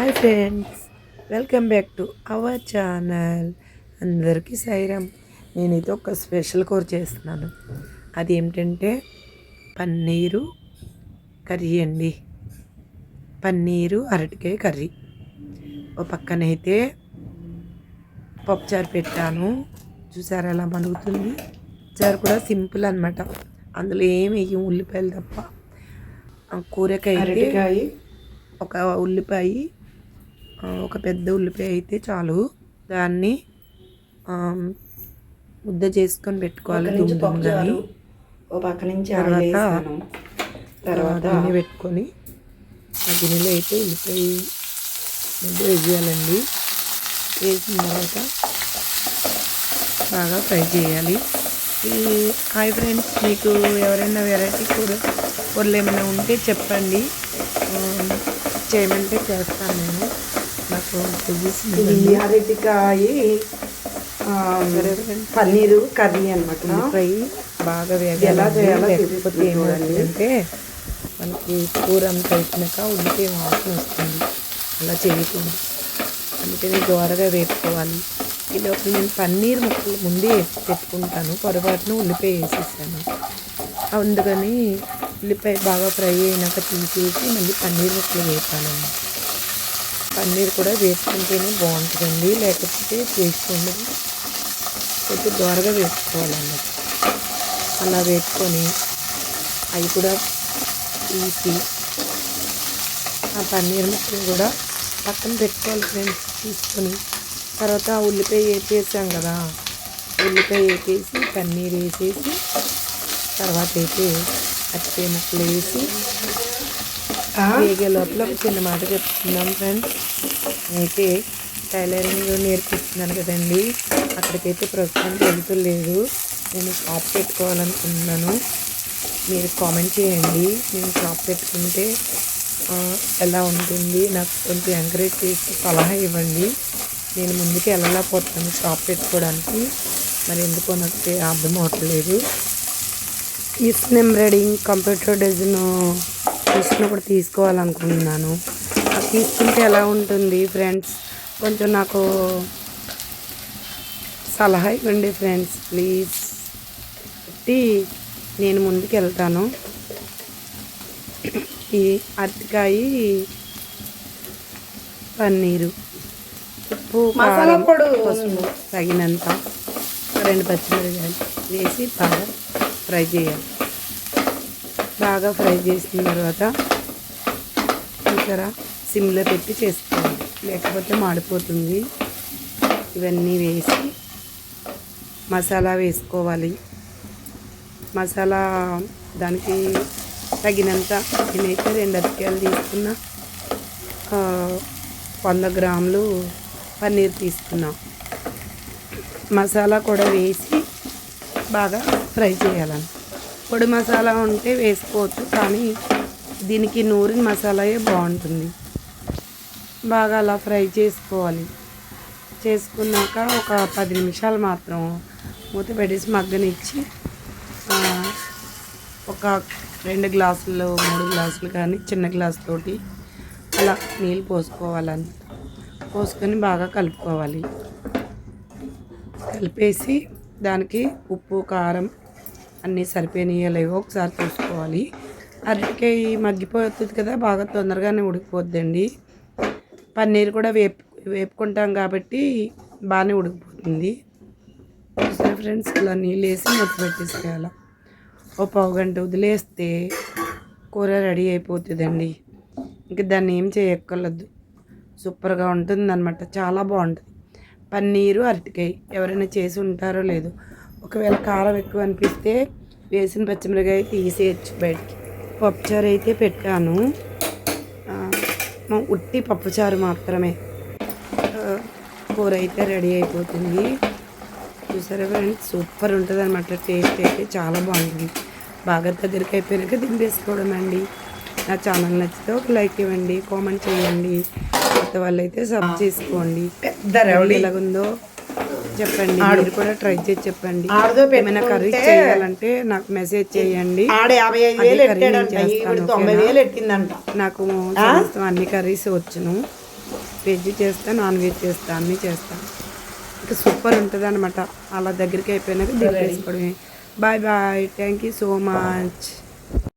Hi friends welcome back to our channel. అందరికీ సైరామ్ నేనైతే ఒక స్పెషల్ కూర చేస్తున్నాను. అది ఏమిటంటే పన్నీరు కర్రీ అండి. పన్నీరు అరటికాయ కర్రీ. ఓ పక్కనైతే పప్పుచారు పెట్టాను. చూసారా ఎలా మరుగుతుంది? చారు కూడా సింపుల్ అనమాట అందులో ఏమి వేయం ఉల్లిపాయలు తప్ప. కూరకాయ ఒక ఉల్లిపాయ ఒక పెద్ద ఉల్లిపాయ అయితే చాలు. దాన్ని ముద్ద చేసుకొని పెట్టుకోవాలి ఓ పక్క నుంచి తర్వాత తర్వాత గిన్నె పెట్టుకొని ఆ గిన్నెలో అయితే ఉల్లిపాయ ముద్ద వేయాలండి వేసిన తర్వాత బాగా ఫ్రై చేయాలి. ఈ హాయ్ ఫ్రెండ్స్ మీకు ఎవరైనా వెరైటీ కూర కూరలు ఏమైనా ఉంటే చెప్పండి. చేయమంటే చేస్తాను నేను. నాకు ఇవ్వండి. అరటికాయ పన్నీరు కర్రీ అనమాట ఉల్లిపాయ బాగా ఎలా చేయాలో లేకపోతే చూడండి. ఏమవుతుందంటే మనకి కూర అంతా అయిపోయినాక ఉల్లిపాయ వాసన వస్తుంది. అలా చేయకూడదు. అందుకని దోరగా వేపుకోవాలి. ఈ లోపల నేను పన్నీర్ ముక్కలు ముందే పెట్టుకుంటాను. పొరపాటున ఉల్లిపాయ వేసేసాను. అందుకని ఉల్లిపాయ బాగా ఫ్రై అయినాక తీసేసి మళ్ళీ పన్నీర్ ముక్కలు వేపానండి పన్నీర్ కూడా వేసుకుంటేనే బాగుంటుందండి. లేకపోతే టేస్ట్ ఉండదు కొంచెం దోరగా వేసుకోవాలండి అలా వేసుకొని అవి కూడా తీసి ఆ పన్నీర్ ముక్కలు కూడా పక్కన పెట్టుకోవాలి ఫ్రెండ్స్. తీసుకొని తర్వాత ఆ ఉల్లిపాయ వేపేసాం కదా. ఉల్లిపాయ వేపేసి పన్నీర్ వేసేసి తర్వాత అయితే అట్టే ముక్కలు వేసి వేగే లోపల ఒక చిన్న మాట చెప్తున్నాం ఫ్రెండ్స్ అయితే టైలరింగ్ నేర్పిస్తున్నాను కదండి. అక్కడికైతే ప్రస్తుతానికి వెళ్తలేదు నేను షాప్ పెట్టుకోవాలనుకుంటున్నాను. మీరు కామెంట్ చేయండి. నేను షాప్ పెట్టుకుంటే ఎలా ఉంటుంది? నాకు కొంచెం ఎంకరేజ్ చేసి సలహా ఇవ్వండి. నేను ముందుకు వెళ్ళలేకపోతాను షాప్ పెట్టుకోవడానికి. మరి ఎందుకో నాకు అర్థం అవట్లేదు. Miss embroidering computer design machine కూడా తీసుకోవాలనుకుంటున్నాను. తీసుకుంటే ఎలా ఉంటుంది ఫ్రెండ్స్? కొంచెం నాకు సలహా ఇవ్వండి ఫ్రెండ్స్ ప్లీజ్. పెట్టి నేను ముందుకు వెళ్తాను. ఈ అరటికాయ పన్నీరు ఉప్పు మసాలా కారం, పొడి. పసుపు తగినంత రెండు పచ్చిమిరకాయలు వేసి బాగా ఫ్రై చేయాలి బాగా ఫ్రై చేసిన తర్వాత చూసారా? సిమ్లో పెట్టి చేసుకోవాలి. లేకపోతే మాడిపోతుంది. ఇవన్నీ వేసి మసాలా వేసుకోవాలి. మసాలా దానికి తగినంత నేనైతే రెండు అరటికాయలు తీసుకున్న వంద గ్రాములు పన్నీర్ తీసుకున్నాం. మసాలా కూడా వేసి బాగా ఫ్రై చేయాలని పొడి మసాలా ఉంటే వేసుకోవచ్చు కానీ దీనికి నూరిన మసాలాయే బాగుంటుంది. బాగా అలా ఫ్రై చేసుకోవాలి. చేసుకున్నాక ఒక పది నిమిషాలు మాత్రం మూత పెట్టేసి మగ్గనిచ్చి ఒక రెండు గ్లాసులు మూడు గ్లాసులు కానీ చిన్న గ్లాస్ తోటి అలా నీళ్ళు పోసుకోవాలని పోసుకొని బాగా కలుపుకోవాలి. కలిపేసి దానికి ఉప్పు కారం అన్నీ సరిపోయినాయో ఒకసారి చూసుకోవాలి. అరటికాయ మగ్గిపోతుంది కదా బాగా తొందరగానే ఉడికిపోద్దండి. పన్నీర్ కూడా వేపు వేపుకుంటాం కాబట్టి బాగానే ఉడికిపోతుంది. సరే ఫ్రెండ్స్ ఇలా నీళ్ళు వేసి మూత పెట్టేసుకోవాలి ఓ పావు గంట వదిలేస్తే కూర రెడీ అయిపోతుందండి. ఇంక దాన్ని ఏం చేయక్కర్లేదు. సూపర్గా ఉంటుంది అన్నమాట చాలా బాగుంటుంది. పన్నీరు అరటికాయ ఎవరైనా చేసి ఉంటారో లేదో. ఒకవేళ కారం ఎక్కువ అనిపిస్తే వేసిన పచ్చిమిరకాయ తీసేయచ్చు బయటికి. పప్పుచారు అయితే పెట్టాను. ఉట్టి పప్పుచారు మాత్రమే. కూర అయితే రెడీ అయిపోతుంది. చూసారా ఫ్రెండ్స్? సూపర్ ఉంటుంది అనమాట టేస్ట్ అయితే చాలా బాగుంటుంది బాగా దగ్గరికి అయిపోయాక దింపేసుకోవడం అండి నా ఛానల్ నచ్చితే ఒక లైక్ ఇవ్వండి కామెంట్ చేయండి. కొత్త వాళ్ళు అయితే సబ్ చేసుకోండి. పెద్ద ఎలాగుందో చెప్పండి. మీరు కూడా ట్రై చేసి చెప్పండి. ఏమైనా కర్రీ చేయాలంటే నాకు మెసేజ్ చేయండి. నాకు అన్ని కర్రీస్ వచ్చును. వెజ్ చేస్తా నాన్ వెజ్ చేస్తా అన్నీ చేస్తాను ఇంకా సూపర్ ఉంటుంది అనమాట అలా దగ్గరికి అయిపోయినాక దింపేసుకోవడమే bye bye. Thank you so much